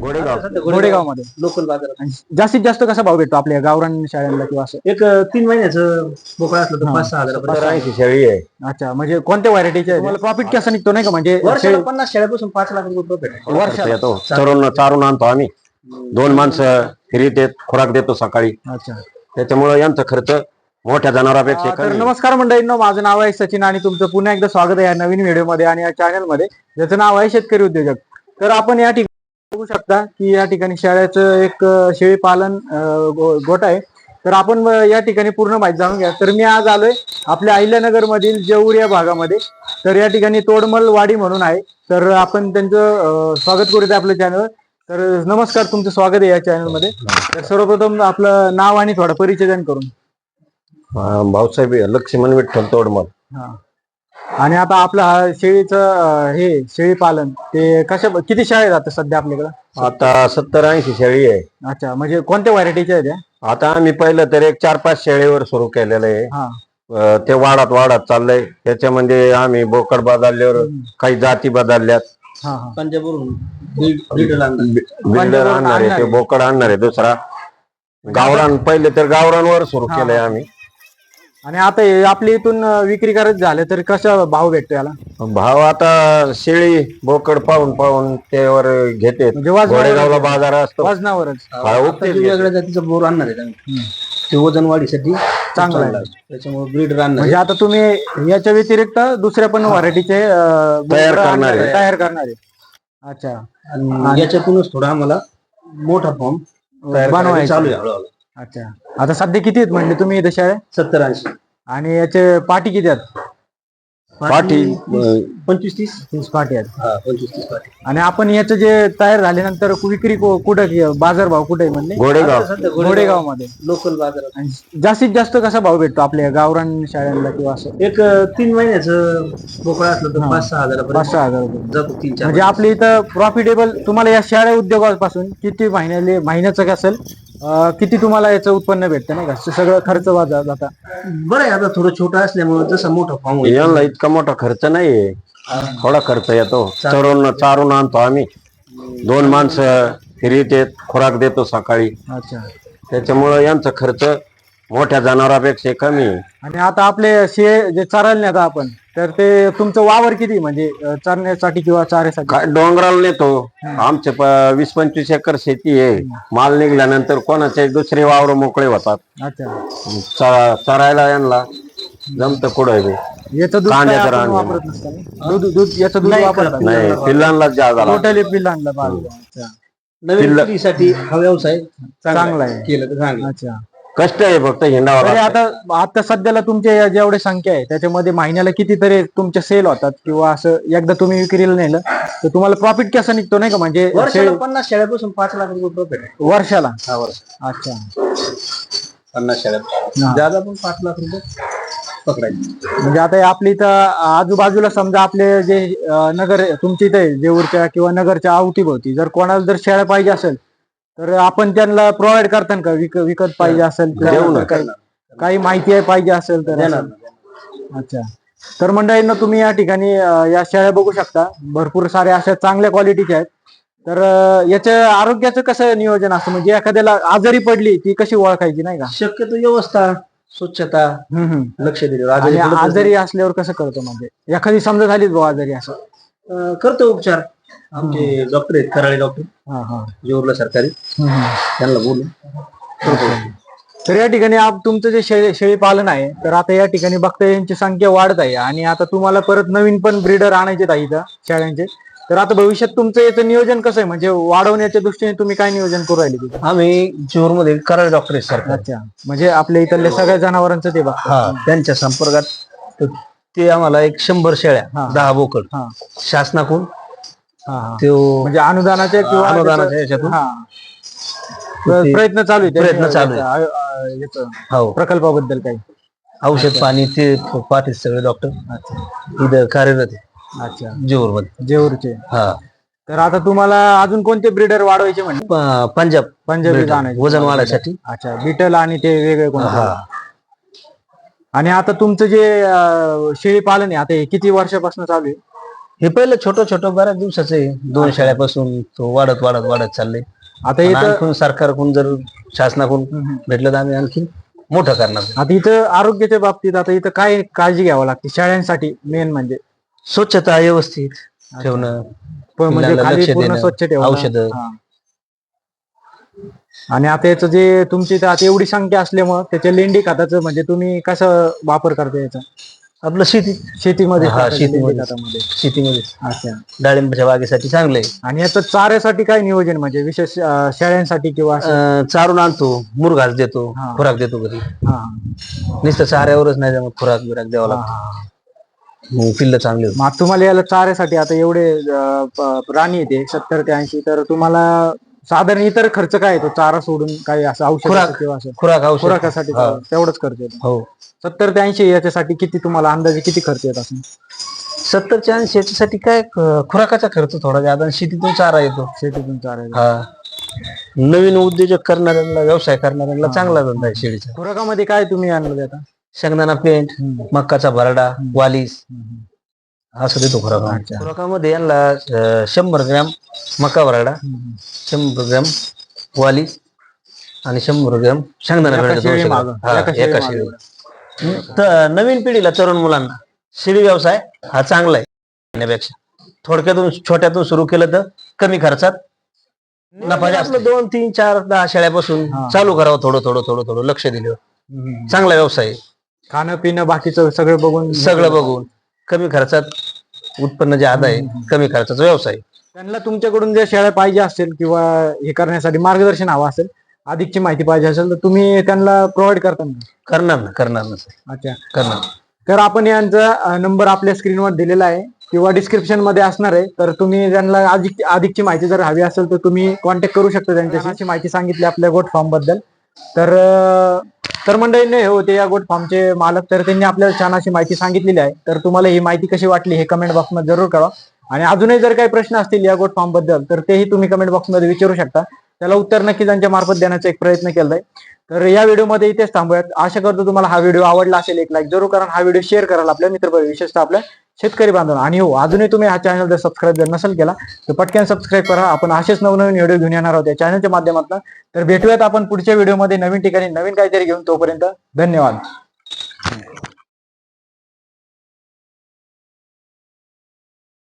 गोडेगाव. गोडेगाव. मध्ये लोकल बाजारात. जास्तीत जास्त कसा भाव भेटतो आपल्या गावरान शाळांना किंवा असं? एक अं, तीन महिन्याचं बोकळा असलं तर. पाच सहा सत्तर ऐंशी शेळी आहे. अच्छा म्हणजे कोणत्या व्हरायटीचे तुम्हाला प्रॉफिट कसं निघतो नाही का? म्हणजे वर्षाला पन्नास शेळ्यापासून पाच लाख रुपये प्रॉफिट आहे. खर्च वर्षाला येतो. चरून चारून आणतो आम्ही. दोन माणसं फिरीत येत खुराक देतो सकाळी. अच्छा. त्याच्यामुळे यांचा खर्च मोठ्या जनावरांपेक्षा तर कमी. नमस्कार मंडळींनो माझं नाव आहे सचिन आणि तुमचं पुन्हा एकदा स्वागत आहे या नवीन व्हिडिओमध्ये आणि या चॅनलमध्ये. ज्याचं नाव आहे शेतकरी उद्योजक. तर आपण या ठिकाणी बघू शकता की या ठिकाणी शेळ्याचं एक शेळी पालन गोट आहे. तर आपण या ठिकाणी पूर्ण माहिती जाणून घ्या. तर मी आज आलोय आपल्या अहिल्यानगर मधील जेऊर या भागामध्ये. तर या ठिकाणी तोडमल वाडी म्हणून आहे. तर आपण त्यांचं स्वागत करूया आपल्या चॅनलवर तर नमस्कार तुमचं स्वागत आहे या चॅनलमध्ये. तर सर्वप्रथम आपलं नाव आणि थोडा परिचय करून. भाऊसाहेब लक्ष्मण विठ्ठल तोडमल. आणि आता आपलं हा शेळीचं अं, हे शेळी पालन ते कशा किती शाळा आहेत सध्या आपल्याकडे? आता सत्तर ऐंशी शेळी आहे. अच्छा म्हणजे कोणत्या व्हरायटीच्या आहेत या? आता आम्ही पहिलं तर एक चार पाच शेळीवर सुरू केलेलं आहे. हा. अं, ते वाढत वाढत चाललंय. त्याच्यामध्ये आम्ही बोकड बदलल्यावर काही जाती बदलल्यात. हा हा. पंजाबवरून दीड दीड लाख बिल्डर आणणार आहे. ते बोकड आणणार आहे दुसरा. गावरान पहिले तर गावरांवर सुरू हा. केलंय आम्ही. आणि आता हे आपल्या इथून विक्री करायचं झालं तर कसा भाव भेटतो याला? भाव आता शेळी बोकड पाहून पाहून त्यावर घेते. म्हणजे वजनावर गोडेगावला बाजार असतो. वजनावरच. हा, आता जे. वेगळ्या जातीचा बोर आणणार आहे आम्ही ते वजन वाढीसाठी चांगलं आहे. त्याच्यामुळे ब्रीडर आणणार म्हणजे आता तुम्ही याच्या व्यतिरिक्त दुसऱ्या पण व्हरायटीचे तयार करणारे. तयार करणारे अच्छा. आहे. आणि याच्यातूनच थोडा आम्हाला मोठा फॉर्म तयार बनवायचं चालू आहे. हळूहळू. अच्छा. आता सध्या किती आहेत म्हणजे तुम्ही इथे शाळे सत्तर ऐंशी. आणि याचे पाटी किती आहेत? पाठी पंचवीस तीस? तीस पाटी आहेत. हा पंचवीस तीस पाठी आणि आपण याचं जे तयार झाल्यानंतर विक्री को- कुठं की- बाजार भाव कुठे म्हणले? आता सध्या गोडेगावमध्ये लोकल बाजारात. आणि जास्तीत जास्त कसा भाव भेटतो आपल्या गावरान शाळांना किंवा असं? एक अं, तीन महिन्याचं बोकळा असलं तर पाच सहा पाच हजारापर्यंत सहा हजार रुपये जातो तीन चार म्हणजे आपल्या इथं प्रॉफिटेबल तुम्हाला या शाळा उद्योगापासून किती महिन्याले महिन्याचं काय असेल? अं, किती तुम्हाला याचं उत्पन्न भेटतं नाही का? सगळं खर्च वाजा जाता. बरं आहे आता थोडं छोटं असल्यामुळे जसं मोठा फॉर्म होईल. यांना इतका मोठा खर्च नाहीये थोडा खर्च येतो. चरून चारून आणतो आम्ही. दोन माणसं फिरीत येत खुराक देतो सकाळी. अच्छा. त्याच्यामुळे यांचा खर्च मोठ्या जनावरांपेक्षा कमी. आहे. आणि आता आपले शे जे चारायला नेता आपण तर ते तुमचं वावर किती म्हणजे अं, चरण्यासाठी किंवा चाऱ्यासाठी? काय डोंगराला नेतो. आमचे प- वीस पंचवीस एकर शेती आहे. माल निघाल्यानंतर कोणाचे दुसरे वावर मोकळे होतात. अच्छा. च- चरायला यांना जमत कुठं बी. याचं दूध काय कांद्याचं आपण रान वापरत नसतं ना? दूध दूध याचं दूध नाही वापरतात नाही. पिल्लांना जादा लागतं. टोटली पिल्ल आणलं पाहिजे अच्छा. नवीन किल्ला- पिढीसाठी हा व्यवसाय चांगला आहे. केलं तर चांगलं अच्छा. कष्ट आहे फक्त हिंडावं तरी. आता आता सध्याला तुमच्या या जेवढे संख्या आहे त्याच्यामध्ये महिन्याला कितीतरी तुमच्या सेल होतात किंवा असं एकदा तुम्ही विक्रीला नेलं तर तुम्हाला प्रॉफिट कसं निघतो नाही का? म्हणजे वर्षाला पन्नास शेळ्यापासून पाच लाख रुपये प्रॉफिट आहे. वर्षाला? हा वर्ष. अच्छा. पन्नास शेळ्या. ज्यादा पण पाच लाख रुपये पकडायचे. म्हणजे आता हे आपल्या इथं आजूबाजूला समजा आपले जे अं, नगर तुमच्या इथे जेऊरच्या किंवा नगरच्या अवतीभोवती जर कोणाला जर शेळ्या पाहिजे असेल तर आपण त्यांना प्रोव्हाइड करताना का? विक विकत पाहिजे असेल देऊ किंवा ना. काही काही माहिती आहे पाहिजे असेल तर असं. अच्छा. तर मंडळींना तुम्ही या ठिकाणी अं, या शेळ्या बघू शकता. भरपूर साऱ्या अशा चांगल्या क्वालिटीच्या आहेत. तर अं, याच्या आरोग्याचं कसं नियोजन असतं? म्हणजे एखाद्याला आजारी पडली ती कशी ओळखायची नाही का? शक्यतो व्यवस्था स्वच्छता हम्म हम्म. लक्ष दिले आणि आजारी आजारी असल्यावर कसं करतो म्हणजे? एखादी समजा झालीच भाऊ आजारी असं. करतो उपचार. आमचे डॉक्टर आहेत कराळे डॉक्टर हा हा. जेवरला सरकारी. हम्म. त्यांना बोलू. तर या ठिकाणी आप- तुमचं जे शेळी शेळी पालन आहे तर आता या ठिकाणी बघता यांची संख्या वाढत आहे आणि आता तुम्हाला परत नवीन पण ब्रीडर आणायचे आहेत इथं शेळ्यांचे तर आता भविष्यात तुमचं याचं नियोजन कसं आहे? म्हणजे वाढवण्याच्या दृष्टीने तुम्ही काय नियोजन करू राहिले तिथं? आम्ही जेऊरमध्ये कराळे डॉक्टर आहेत सरकार अच्छा. म्हणजे आपल्या इथल्या सगळ्या जनावरांचं ते बघा हा त्यांच्या संपर्कात. तर ते आम्हाला एक शंभर शेळ्या. दहा बोकड. हा. शासनाकडून तो म्हणजे अनुदानाचे किंवा अनुदानाच्या याच्यातून हा. प्रयत्न चालू आहे प्रयत्न चालू आहे. आहे आ- याचं हो. प्रकल्पाबद्दल काही? औषध पाणी ते पाहते सगळे डॉक्टर इथं कार्यरत आहे. अच्छा. जेऊरमध्ये जेऊरचे हा. तर आता तुम्हाला अजून कोणते ब्रीडर वाढवायचे म्हणजे प- पंजाब पंजाबी breeder. आणायचे वजन वाढायसाठी. अच्छा. बिटल आणि ते वेगळे कोणते? हा. आणि आता तुमचं जे अं, शेळी पालन आहे आता हे किती वर्षापासून चालू आहे? हे पहिलं छोटं छोटं बऱ्याच दिवसाचं आहे दोन शाळेपासून तो वाढत वाढत वाढत चाललंय. आता इथं आणखून सरकारकडून जर शासनाकडून भेटलं तर आम्ही आणखी मोठं करणार. आता इथं आरोग्याच्या बाबतीत आता इथं काय काळजी घ्यावं लागते? शाळांसाठी मेन म्हणजे स्वच्छता व्यवस्थित ठेवणं पण म्हणजे मुलांना खाली लक्ष पूर्ण देणं, स्वच्छ ठेवणं. औषधं. आणि आता याचं जे तुमची इथं आता एवढी संख्या असल्यामुळं त्याच्या लेंडी खताचं म्हणजे तुम्ही कसं वापर करता याचा? आपलं शेती शेतीमध्ये हा, करता शेतीमध्ये. शेतीमध्ये अच्छा डाळिंबाच्या बागेसाठी चांगलं आहे आणि याचं चाऱ्यासाठी काय नियोजन म्हणजे विशेष अं, शेळ्यांसाठी किंवा असं? अं, चारून आणतो मुरघास देतो हा. खुराक देतो घरी हा, नुसतं चाऱ्यावरच नाही जमत खुराक बिराक द्यावा हा, लागतो हा. मग पिल्लं चांगले. मग तुम्हाला याला चाऱ्यासाठी आता एवढे अं, प- प्राणी येते सत्तर ते ऐंशी तर तुम्हाला साधारण इतर खर्च काय येतो चारा सोडून काही असं औषध खुराक. किंवा असं खुराक औषध. खुराकासाठी हा. तेवढंच खर्च येतो. हो. सत्तर ते ऐंशी याच्यासाठी किती तुम्हाला अंदाजे किती खर्च येत असेल? सत्तरच्या ऐंशी याच्यासाठी काय खुराकाचा खर्च थोडा जादा आणि शेतीतून चारा येतो. शेतीतून चारायला हा. नवीन उद्योजक करणाऱ्यांना व्यवसाय करणाऱ्यांना चांगला धंदा आहे शेळीचा. खुराकामध्ये काय तुम्ही आणलं आता शेंगदाणा पेंट मक्काचा भरडा वालीस. असं देतो खुराक अच्छा. खुराकामध्ये यांना शंभर ग्रॅम मका भरडा शंभर ग्रॅम वालीस आणि शंभर ग्रॅम शेंगदाणा एका शेळी तर नवीन पिढीला तरुण मुलांना शेळी व्यवसाय हा चांगला आहे करण्यापेक्षा थोडक्यातून छोट्यातून सुरू केलं तर कमी खर्चात नफा जास्त दोन तीन चार दहा शेळ्यापासून. चालू करावं थोडं थोडं थोडं थोडं लक्ष दिलं. चांगला व्यवसाय. खाणं पिणं बाकीचं सगळं बघून सगळं बघून. कमी खर्चात उत्पन्न जे आदाय कमी खर्चाचा व्यवसाय. त्यांना तुमच्याकडून ज्या शेळ्या पाहिजे असेल किंवा हे करण्यासाठी मार्गदर्शन हवं असेल अधिकची माहिती पाहिजे असेल तर तुम्ही त्यांना प्रोव्हाइड करता ना? करणार ना करणार ना sir. अच्छा. करणार. तर आपण यांचा नंबर आपल्या स्क्रीनवर दिलेला आहे किंवा डिस्क्रिप्शनमध्ये असणार आहे तर तुम्ही त्यांना अधिक अधिकची माहिती जर हवी असेल तर तुम्ही कॉन्टॅक्ट करू शकता त्यांच्याशी. अशी माहिती सांगितली आपल्या गोट फार्मबद्दल. तर अं, तर मंडळीने हे होते या गोट फार्मचे मालक. तर त्यांनी आपल्याला छान अशी माहिती सांगितलेली आहे. तर तुम्हाला ही माहिती कशी वाटली हे कमेंट बॉक्समध्ये जरूर कळवा. आणि अजूनही जर काही प्रश्न असतील या गोट फार्मबद्दल तर तेही तुम्ही कमेंट बॉक्समध्ये विचारू शकता. त्याला उत्तर नक्की त्यांच्या मार्फत देण्याचा एक प्रयत्न केला आहे तर या व्हिडिओमध्ये इथेच थांबूयात. आशा करतो तुम्हाला हा व्हिडिओ आवडला असेल एक लाईक जरूर करा हा व्हिडिओ शेअर कराल आपल्या मित्र विशेषतः आपल्या शेतकरी बांधवांना. आणि हो अजूनही तुम्ही हा चॅनल जर सबस्क्राईब जर नसेल केला तर पटकन सबस्क्राईब करा. आपण असेच नवनवीन व्हिडिओ घेऊन येणार आहोत या चॅनलच्या माध्यमातून. तर भेटूयात आपण पुढच्या व्हिडिओमध्ये नवीन ठिकाणी नवीन काहीतरी घेऊन. तोपर्यंत धन्यवाद.